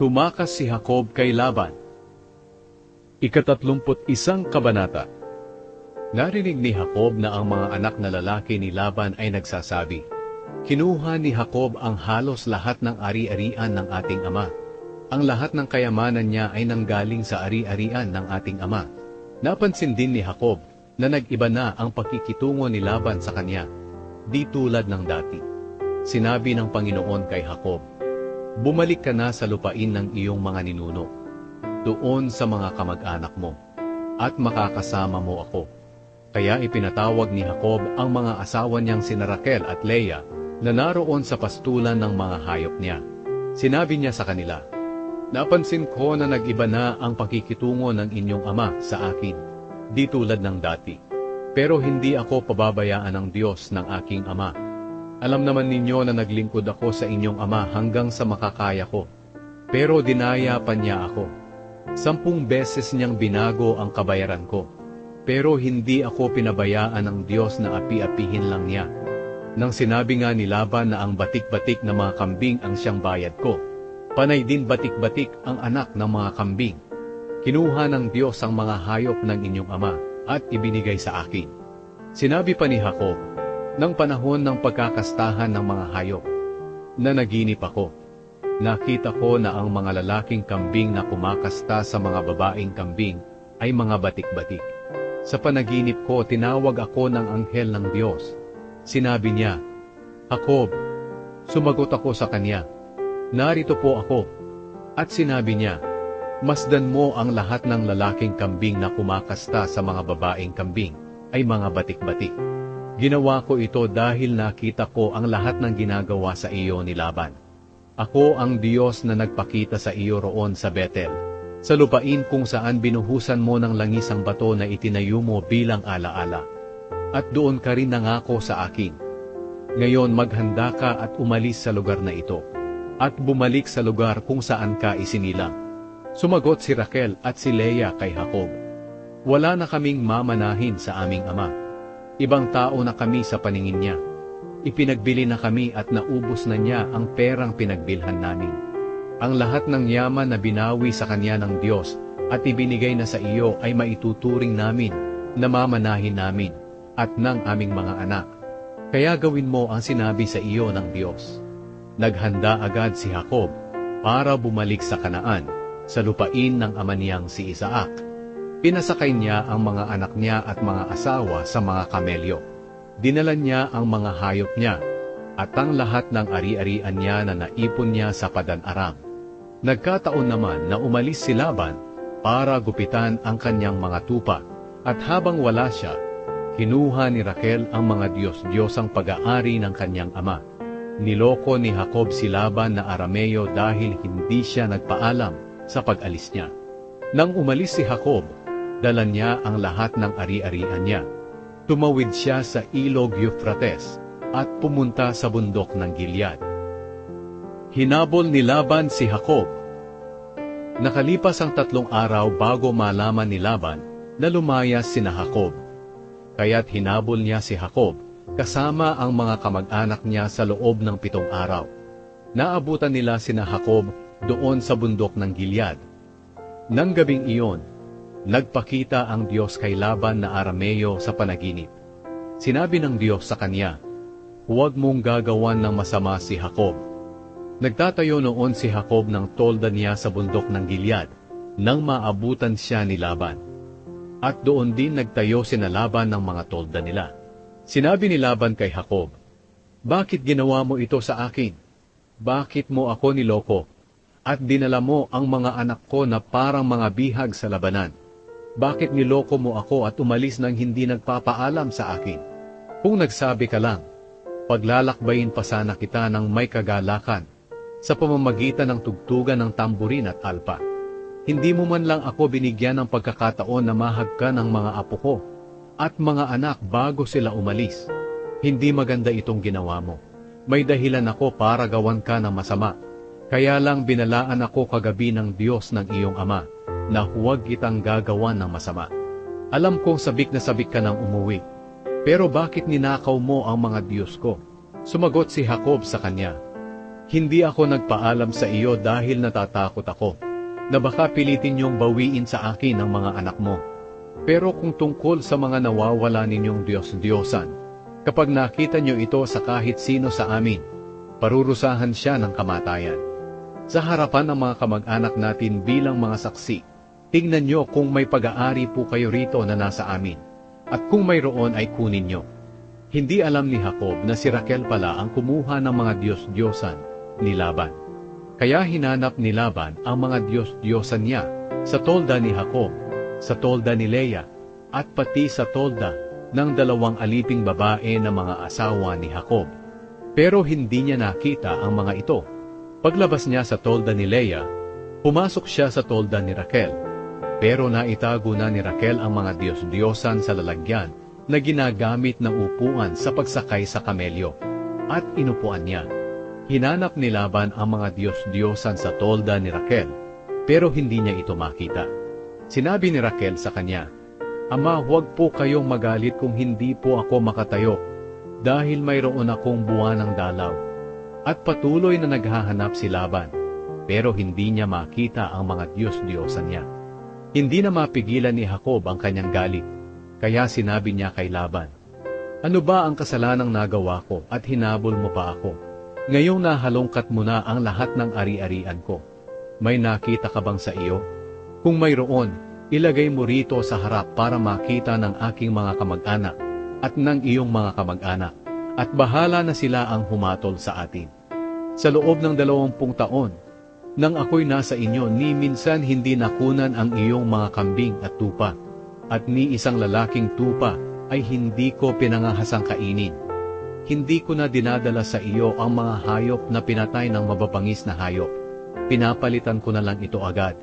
Tumakas si Jacob kay Laban. Ikatatlumput isang kabanata. Narinig ni Jacob na ang mga anak na lalaki ni Laban ay nagsasabi, Kinuha ni Jacob ang halos lahat ng ari-arian ng ating ama. Ang lahat ng kayamanan niya ay nanggaling sa ari-arian ng ating ama. Napansin din ni Jacob na nag-iba na ang pakikitungo ni Laban sa kanya, di tulad ng dati. Sinabi ng Panginoon kay Jacob, Bumalik ka na sa lupain ng iyong mga ninuno, doon sa mga kamag-anak mo, at makakasama mo ako. Kaya ipinatawag ni Jacob ang mga asawa niyang sina Raquel at Leah na naroon sa pastulan ng mga hayop niya. Sinabi niya sa kanila, Napansin ko na nag-iba na ang pakikitungo ng inyong ama sa akin, di tulad ng dati. Pero hindi ako pababayaan ng Diyos ng aking ama. Alam naman ninyo na naglingkod ako sa inyong ama hanggang sa makakaya ko. Pero dinaya pa niya ako. Sampung beses niyang binago ang kabayaran ko. Pero hindi ako pinabayaan ng Diyos na api-apihin lang niya. Nang sinabi nga ni Laban na ang batik-batik na mga kambing ang siyang bayad ko, panay din batik-batik ang anak ng mga kambing. Kinuha ng Diyos ang mga hayop ng inyong ama at ibinigay sa akin. Sinabi pa ni Jacob, ng panahon ng pagkakastahan ng mga hayop, na naginip ako. Nakita ko na ang mga lalaking kambing na kumakasta sa mga babaeng kambing ay mga batik-batik. Sa panaginip ko, tinawag ako ng anghel ng Diyos. Sinabi niya, Jacob, sumagot ako sa kanya, Narito po ako. At sinabi niya, Masdan mo ang lahat ng lalaking kambing na kumakasta sa mga babaeng kambing ay mga batik-batik. Ginawa ko ito dahil nakita ko ang lahat ng ginagawa sa iyo ni Laban. Ako ang Diyos na nagpakita sa iyo roon sa Bethel, sa lupain kung saan binuhusan mo ng langis ang bato na itinayo mo bilang alaala. At doon ka rin nangako sa akin. Ngayon maghanda ka at umalis sa lugar na ito, at bumalik sa lugar kung saan ka isinilang. Sumagot si Raquel at si Leah kay Jacob. Wala na kaming mamanahin sa aming ama. Ibang tao na kami sa paningin niya. Ipinagbili na kami at naubos na niya ang perang pinagbilhan namin. Ang lahat ng yaman na binawi sa kanya ng Diyos at ibinigay na sa iyo ay maituturing namin na mamanahin namin at ng aming mga anak. Kaya gawin mo ang sinabi sa iyo ng Diyos. Naghanda agad si Jacob para bumalik sa Kanaan, sa lupain ng ama si Isaac. Pinasakay niya ang mga anak niya at mga asawa sa mga kamelyo. Dinala niya ang mga hayop niya at ang lahat ng ari-arian niya na naipon niya sa Padan-Aram. Nagkataon naman na umalis si Laban para gupitan ang kanyang mga tupa at habang wala siya, kinuha ni Raquel ang mga Diyos-Diyosang pag-aari ng kanyang ama. Niloko ni Jacob si Laban na Arameo dahil hindi siya nagpaalam sa pag-alis niya. Nang umalis si Jacob, dala niya ang lahat ng ari-arian niya. Tumawid siya sa ilog Euphrates at pumunta sa bundok ng Gilead. Hinabol ni Laban si Jacob. Nakalipas ang tatlong araw bago malaman ni Laban na lumayas si na Jacob. Kaya't hinabol niya si Jacob kasama ang mga kamag-anak niya sa loob ng pitong araw. Naabutan nila si na Jacob doon sa bundok ng Gilead. Nang gabing iyon, nagpakita ang Diyos kay Laban na Arameo sa panaginip. Sinabi ng Diyos sa kanya, Huwag mong gagawan ng masama si Jacob. Nagtatayo noon si Jacob ng tolda niya sa bundok ng Gilead, nang maabutan siya ni Laban. At doon din nagtayo si Laban ng mga tolda nila. Sinabi ni Laban kay Jacob, Bakit ginawa mo ito sa akin? Bakit mo ako niloko? At dinala mo ang mga anak ko na parang mga bihag sa labanan. Bakit niloko mo ako at umalis nang hindi nagpapaalam sa akin? Kung nagsabi ka lang, paglalakbayin pa sana kita ng may kagalakan sa pamamagitan ng tugtugan ng tamburin at alpa. Hindi mo man lang ako binigyan ng pagkakataon na mahagka ng mga apo ko at mga anak bago sila umalis. Hindi maganda itong ginawa mo. May dahilan ako para gawan ka ng masama. Kaya lang binalaan ako kagabi ng Diyos ng iyong ama na huwag kitang gagawan ng masama. Alam kong sabik na sabik ka ng umuwi. Pero bakit ninakaw mo ang mga Diyos ko? Sumagot si Jacob sa kanya, Hindi ako nagpaalam sa iyo dahil natatakot ako, na baka pilitin niyong bawiin sa akin ang mga anak mo. Pero kung tungkol sa mga nawawala ninyong Diyos-Diyosan, kapag nakita niyo ito sa kahit sino sa amin, parurusahan siya ng kamatayan. Sa harapan ng mga kamag-anak natin bilang mga saksi, tingnan niyo kung may pag-aari po kayo rito na nasa amin, at kung mayroon ay kunin niyo. Hindi alam ni Jacob na si Raquel pala ang kumuha ng mga Diyos-Diyosan ni Laban. Kaya hinanap ni Laban ang mga Diyos-Diyosan niya sa tolda ni Jacob, sa tolda ni Leah, at pati sa tolda ng dalawang aliping babae na mga asawa ni Jacob. Pero hindi niya nakita ang mga ito. Paglabas niya sa tolda ni Leah, pumasok siya sa tolda ni Raquel. Pero naitago na ni Raquel ang mga Diyos-Diyosan sa lalagyan na ginagamit na upuan sa pagsakay sa kamelyo, at inupuan niya. Hinanap ni Laban ang mga Diyos-Diyosan sa tolda ni Raquel, pero hindi niya ito makita. Sinabi ni Raquel sa kanya, Ama, huwag po kayong magalit kung hindi po ako makatayo, dahil mayroon akong buwan ng dalaw. At patuloy na naghahanap si Laban, pero hindi niya makita ang mga Diyos-Diyosan niya. Hindi na mapigilan ni Jacob ang kanyang galit, kaya sinabi niya kay Laban, Ano ba ang kasalanang nagawa ko at hinabol mo pa ako? Ngayong nahalongkat mo na ang lahat ng ari-arian ko. May nakita ka bang sa iyo? Kung mayroon, ilagay mo rito sa harap para makita ng aking mga kamag-anak at ng iyong mga kamag-anak, at bahala na sila ang humatol sa atin. Sa loob ng dalawampung taon, nang ako'y nasa inyo, ni minsan hindi nakunan ang iyong mga kambing at tupa, at ni isang lalaking tupa ay hindi ko pinangahasang kainin hindi ko na dinadala sa iyo ang mga hayop na pinatay ng mababangis na hayop. Pinapalitan ko na lang ito agad.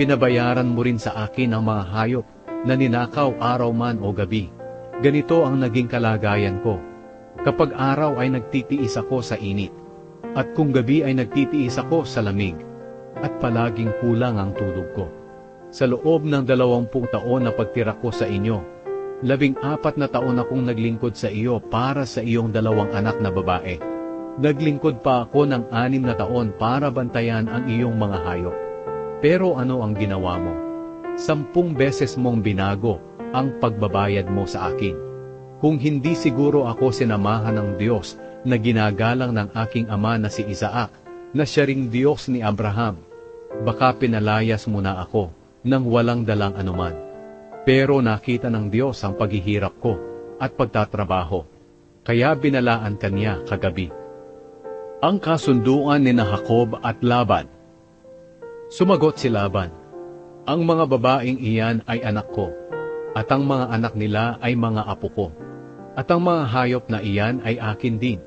Pinabayaran mo rin sa akin ang mga hayop na ninakaw araw man o gabi. Ganito ang naging kalagayan ko. Kapag araw ay nagtitiis ako sa init, at kung gabi ay nagtitiis ako sa lamig, at palaging kulang ang tulog ko. Sa loob ng dalawampung taon na pagtira ko sa inyo, labing apat na taon akong naglingkod sa iyo para sa iyong dalawang anak na babae. Naglingkod pa ako ng anim na taon para bantayan ang iyong mga hayop. Pero ano ang ginawa mo? Sampung beses mong binago ang pagbabayad mo sa akin. Kung hindi siguro ako sinamahan ng Diyos na ginagalang ng aking ama na si Isaac, na siya ring Diyos ni Abraham, baka pinalayas mo na ako nang walang dalang anuman. Pero nakita ng Diyos ang paghihirap ko at pagtatrabaho, kaya binalaan kanya kagabi. Ang kasunduan ni na Jacob at Laban Sumagot si Laban, Ang mga babaeng iyan ay anak ko, at ang mga anak nila ay mga apo ko, at ang mga hayop na iyan ay akin din.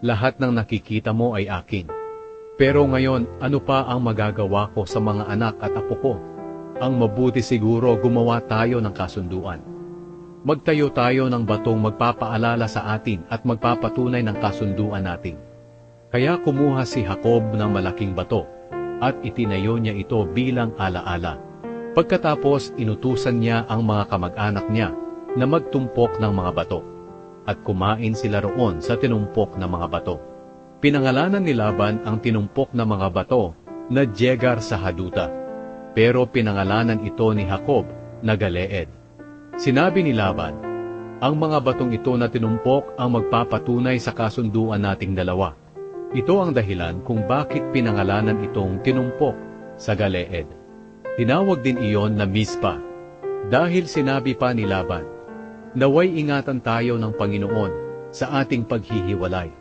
Lahat ng nakikita mo ay akin. Pero ngayon, ano pa ang magagawa ko sa mga anak at apo ko? ang mabuti siguro gumawa tayo ng kasunduan. Magtayo tayo ng batong magpapaalala sa atin at magpapatunay ng kasunduan natin. Kaya kumuha si Jacob ng malaking bato at itinayo niya ito bilang alaala. Pagkatapos inutusan niya ang mga kamag-anak niya na magtumpok ng mga bato at kumain sila roon sa tinumpok ng mga bato. Pinangalanan ni Laban ang tinumpok ng mga bato na Jegar sa Haduta pero pinangalanan ito ni Jacob na Galeed. Sinabi ni Laban, ang mga batong ito na tinumpok ang magpapatunay sa kasunduan nating dalawa. Ito ang dahilan kung bakit pinangalanan itong tinumpok sa Galeed. Tinawag din iyon na Mispa, dahil sinabi pa ni Laban, Naway ingatan tayo ng Panginoon sa ating paghihiwalay.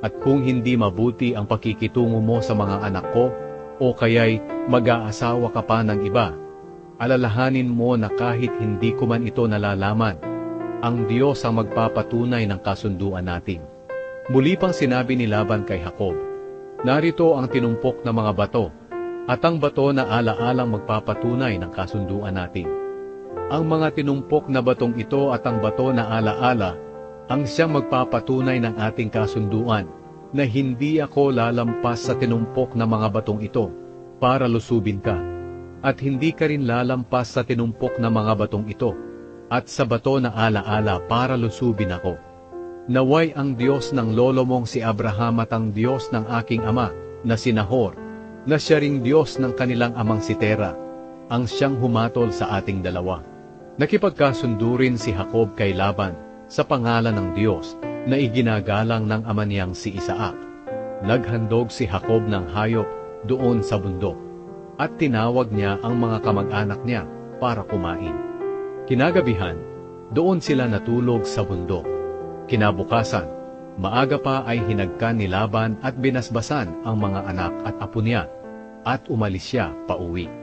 At kung hindi mabuti ang pakikitungo mo sa mga anak ko, o kaya'y mag-aasawa ka pa ng iba, alalahanin mo na kahit hindi ko man ito nalalaman, ang Diyos ang magpapatunay ng kasunduan natin. Muli pang sinabi ni Laban kay Jacob, Narito ang tinumpok na mga bato, at ang bato na alaalang magpapatunay ng kasunduan natin. Ang mga tinumpok na batong ito at ang bato na alaala ang siyang magpapatunay ng ating kasunduan na hindi ako lalampas sa tinumpok na mga batong ito para lusubin ka, at hindi ka rin lalampas sa tinumpok na mga batong ito, at sa bato na alaala para lusubin ako. Naway ang Diyos ng lolo mong si Abraham at ang Diyos ng aking ama na si Nahor, na siya ring Diyos ng kanilang amang si Tera, ang siyang humatol sa ating dalawa. Nakipagkasundo rin si Jacob kay Laban sa pangalan ng Diyos na iginagalang ng ama niyang si Isaac. Naghandog si Jacob ng hayop doon sa bundok at tinawag niya ang mga kamag-anak niya para kumain. Kinagabihan, doon sila natulog sa bundok. Kinabukasan, maaga pa ay hinagkan ni Laban at binasbasan ang mga anak at apo niya at umalis siya pauwi.